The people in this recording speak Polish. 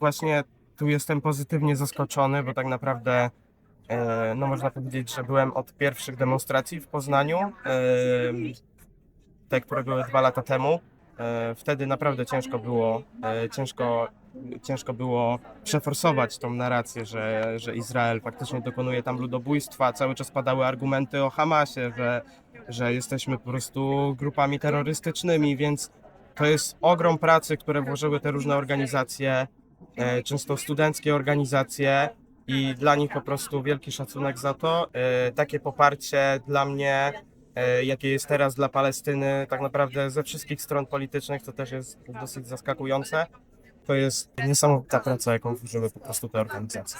Właśnie tu jestem pozytywnie zaskoczony, bo tak naprawdę e, no można powiedzieć, że byłem od pierwszych demonstracji w Poznaniu, e, te, które były dwa lata temu. E, Wtedy naprawdę ciężko było, e, ciężko, ciężko było przeforsować tą narrację, że, że Izrael faktycznie dokonuje tam ludobójstwa. Cały czas padały argumenty o Hamasie, że, że jesteśmy po prostu grupami terrorystycznymi, więc to jest ogrom pracy, które włożyły te różne organizacje, e, często studenckie organizacje i dla nich po prostu wielki szacunek za to. Takie poparcie dla mnie, jakie jest teraz dla Palestyny, tak naprawdę ze wszystkich stron politycznych, to też jest dosyć zaskakujące. To jest niesamowita praca, jaką włożyły po prostu te organizacje.